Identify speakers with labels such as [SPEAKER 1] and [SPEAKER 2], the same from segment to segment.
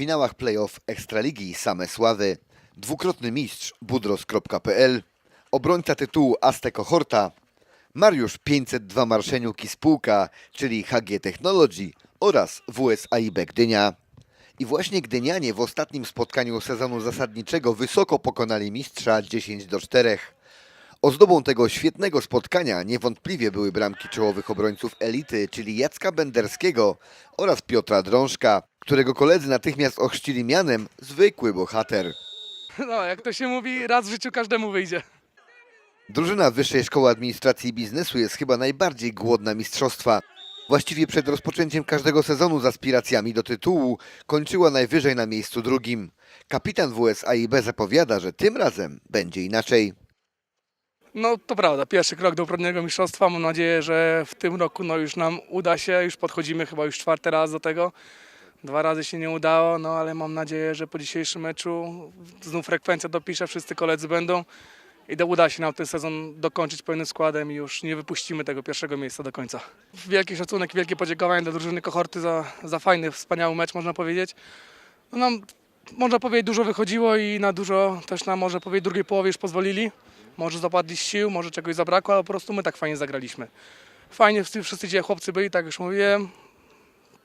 [SPEAKER 1] ćwierćfinałach playoff Ekstraligi same sławy. Dwukrotny mistrz budros.pl, obrońca tytułu Azteco Horta, Mariusz 502 Marszeniuk i spółka, czyli HG Technology oraz WSAIB Gdynia. I właśnie Gdynianie w ostatnim spotkaniu sezonu zasadniczego wysoko pokonali mistrza 10 do 4. Ozdobą tego świetnego spotkania niewątpliwie były bramki czołowych obrońców elity, czyli Jacka Benderskiego oraz Piotra Drążka, którego koledzy natychmiast ochrzcili mianem zwykły bohater.
[SPEAKER 2] No, jak to się mówi, raz w życiu każdemu wyjdzie.
[SPEAKER 1] Drużyna Wyższej Szkoły Administracji i Biznesu jest chyba najbardziej głodna mistrzostwa. Właściwie przed rozpoczęciem każdego sezonu z aspiracjami do tytułu kończyła najwyżej na miejscu drugim. Kapitan WSAIB zapowiada, że tym razem będzie inaczej.
[SPEAKER 2] No to prawda, pierwszy krok do upragnionego mistrzostwa. Mam nadzieję, że w tym roku no, już nam uda się. Już podchodzimy chyba już czwarty raz do tego. Dwa razy się nie udało, no ale mam nadzieję, że po dzisiejszym meczu znów frekwencja dopisze, wszyscy koledzy będą i da, uda się nam ten sezon dokończyć pełnym składem i już nie wypuścimy tego pierwszego miejsca do końca. Wielki szacunek, wielkie podziękowanie dla drużyny Kohorty za, za fajny, wspaniały mecz, można powiedzieć. No, nam, można powiedzieć, dużo wychodziło i na dużo też nam, może powiedzieć, drugiej połowie już pozwolili. Może zapadli z sił, może czegoś zabrakło, ale po prostu my tak fajnie zagraliśmy. Fajnie wszyscy, dzisiaj chłopcy byli, tak już mówiłem.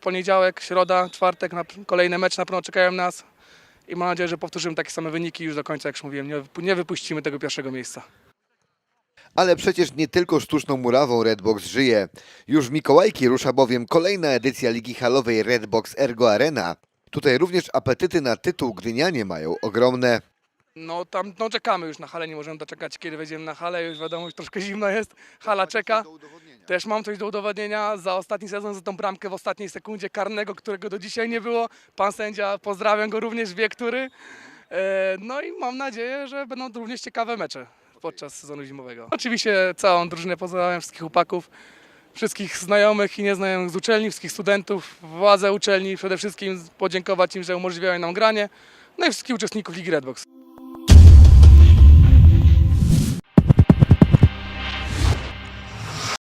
[SPEAKER 2] Poniedziałek, środa, czwartek, na, kolejne mecze na pewno czekają nas. I mam nadzieję, że powtórzymy takie same wyniki już do końca, jak już mówiłem. Nie, nie wypuścimy tego pierwszego miejsca.
[SPEAKER 1] Ale przecież nie tylko sztuczną murawą Redbox żyje. Już w Mikołajki rusza bowiem kolejna edycja Ligi Halowej Redbox Ergo Arena. Tutaj również apetyty na tytuł Gdynianie mają ogromne.
[SPEAKER 2] No tam no, czekamy już na halę, nie możemy doczekać, kiedy wejdziemy na halę. Już wiadomo, już troszkę zimno jest. Hala czeka. Też mam coś do udowodnienia za ostatni sezon, za tą bramkę w ostatniej sekundzie karnego, którego do dzisiaj nie było. Pan sędzia, pozdrawiam go również, wie który. E, No i mam nadzieję, że będą również ciekawe mecze podczas sezonu zimowego. Oczywiście całą drużynę pozdrawiam, wszystkich chłopaków, wszystkich znajomych i nieznajomych z uczelni, wszystkich studentów, władze uczelni, przede wszystkim podziękować im, że umożliwiają nam granie, no i wszystkich uczestników Ligi Redbox.